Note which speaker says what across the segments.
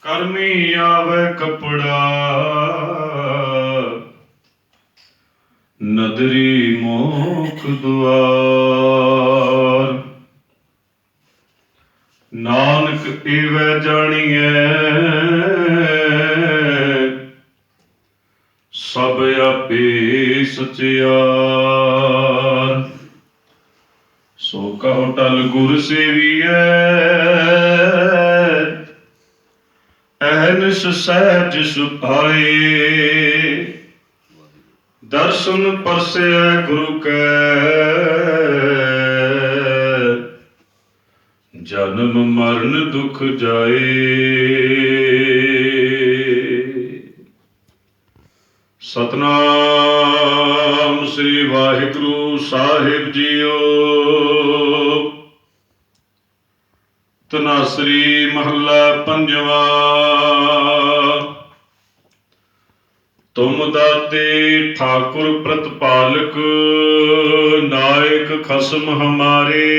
Speaker 1: ਕਰਮੀ ਆਵੇ ਕਪੜਾ। ਨਦਰੀ ਮੋਖ ਦੁਆਰ। ਨਾਨਕ ਏਵੈ ਜਾਣੀਐ। ਸਭ ਆਪੇ ਸਚਿਆ ਸੋ ਕਹੋ ਟਲ ਗੁਰ ਸੇਵੀਐ। ਅਹਨਿਸ ਸਹਿਜ ਸੁਭਾਏ। ਦਰਸ਼ਨ ਪਰਸਿਆ ਗੁਰੂ ਕੈ। ਜਨਮ ਮਰਨ ਦੁਖ ਜਾਏ। ਸਤਨਾਮ। ਸ੍ਰੀ ਵਾਹਿਗੁਰੂ ਸਾਹਿਬ ਜੀਓ। ਤਨਾਸਰੀ ਮਹੱਲਾ ਪੰਜਵਾ। ਤੁਮ ਦਾਤੇ ਠਾਕੁਰ ਪ੍ਰਤਪਾਲਕ ਨਾਇਕ ਖਸਮ ਹਮਾਰੇ।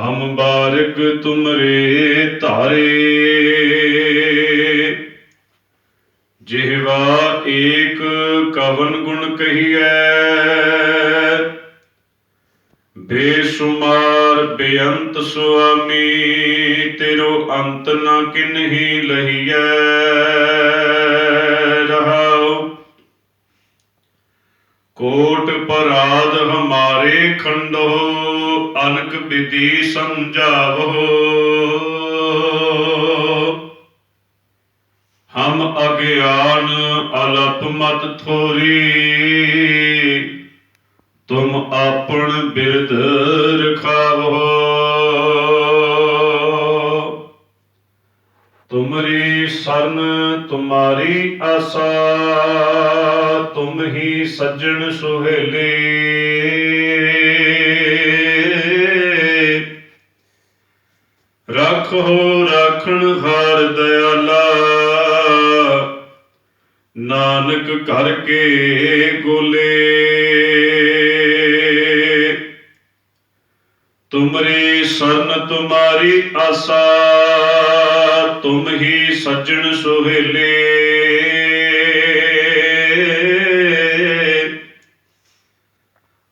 Speaker 1: ਹਮ ਬਾਰਕ ਤੁਮਰੇ ਧਾਰੇ। ਜਿਹਵਾ ਏਕ ਕਵਨ ਗੁਣ ਕਹੀਐ। ਬੇਸ਼ੁਮਾਰ ਬੇਅੰਤ ਸੁਆਮੀ, ਤੇਰੋ ਅੰਤ ਨ ਕਿਨਹੀ ਲਹੀਐ। ਹਮਾਰੇ ਖੰਡੋ ਅਨਕ ਵਿਧੀ ਸਮਝਾਵੋ। ਹਮ ਅਗਿਆਨ ਅਲਪ ਮਤ ਥੋਰੀ, ਤੁਮ ਆਪਣ ਬਿਰਧ ਰਖਾਵੋ। ਤੁਮਰੀ ਸਰਨ ਤੁਮਾਰੀ ਆਸਾ, ਤੁਮ ਹੀ ਸੱਜਣ ਸੁਹੇਲੇ। ਰੱਖੋ ਰਾਖਣ ਹਾਰ ਦਿਆਲਾ ਨਾਨਕ ਕਰਕੇ ਗੋਲੇ। ਤੁਮਰੀ ਸਰਨ ਤੁਮਾਰੀ ਆਸਾ, ਤੁਮ ਹੀ ਸੱਜਣ ਸੁਹੇਲੇ।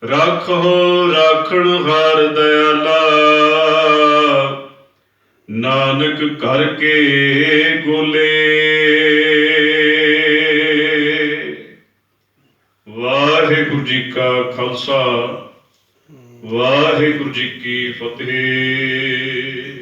Speaker 1: ਰੱਖੋ ਰਾਖਣ ਹਾਰ ਦਇਆਲਾ। ਨਾਨਕ ਕਰਕੇ ਗੋਲੇ ਵਾਹਿਗੁਰੂ ਜੀ ਕਾ ਖਾਲਸਾ ਵਾਹਿਗੁਰੂ ਜੀ ਕੀ ਫਤਿਹ।